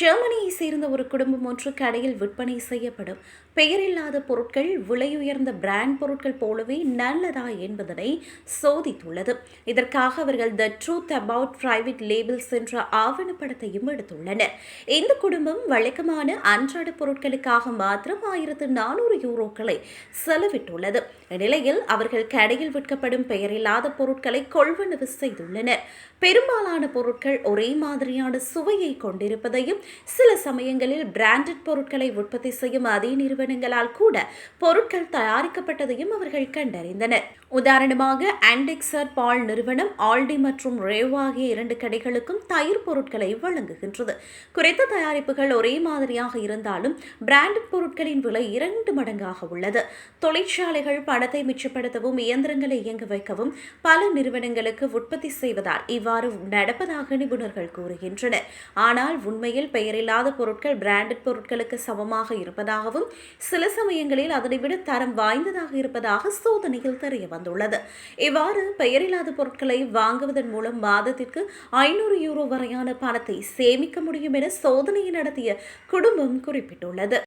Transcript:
ஜெர்மனியை சேர்ந்த ஒரு குடும்பம் ஒன்று கடையில் விற்பனை செய்யப்படும். பெயரில்லாத பொருட்கள் விலையுயர்ந்த பிராண்ட் பொருட்கள் போலவே நல்லதா என்பதனை சோதித்துள்ளது. இதற்காக அவர்கள் the truth about private labels என்ற ஆவணப்படத்தையும் எடுத்துள்ளனர். இந்த குடும்பம் வழக்கமான அன்றாட பொருட்களுக்காக மாத்திரம் ஆயிரத்து நானூறு யூரோக்களை செலவிட்டுள்ளது. இந்நிலையில் அவர்கள் கடையில் விற்கப்படும் பெயரில்லாத பொருட்களை கொள்வனவு செய்துள்ளனர். பெரும்பாலான பொருட்கள் ஒரே மாதிரியான சுவையை கொண்டிருப்பதையும் சில சமயங்களில் பிராண்டட் பொருட்களை உற்பத்தி செய்யும் அதே நிறுவனங்களால் கூட பொருட்கள் தயாரிக்கப்பட்டதையும் அவர்கள் கண்டறிந்தனர். உதாரணமாக ஆண்டிக்சர் பால் நிறுவனம் ஆல்டி மற்றும் ரேவ் ஆகிய இரண்டு கடைகளுக்கும் தயிர் பொருட்களை வழங்குகின்றது. குறைத்த தயாரிப்புகள் ஒரே மாதிரியாக இருந்தாலும் பிராண்டட் பொருட்களின் விலை இரண்டு மடங்காக உள்ளது. தொழிற்சாலைகள் பணத்தை மிச்சப்படுத்தவும் இயந்திரங்களை இயங்க வைக்கவும் பல நிறுவனங்களுக்கு உற்பத்தி செய்வதால் இவ்வாறு நடப்பதாக நிபுணர்கள் கூறுகின்றனர். ஆனால் உண்மையில் பெயரில்லாத பொருட்கள் பிராண்டட் பொருட்களுக்கு சமமாக இருப்பதாகவும் சில சமயங்களில் அதனை விட தரம் வாய்ந்ததாக இருப்பதாக சோதனையில் தெரிய வந்துள்ளது. இவ்வாறு பெயரில்லாத பொருட்களை வாங்குவதன் மூலம் மாதத்திற்கு ஐநூறு யூரோ வரையான பணத்தை சேமிக்க முடியும் என சோதனையை நடத்திய குடும்பம் குறிப்பிட்டுள்ளது.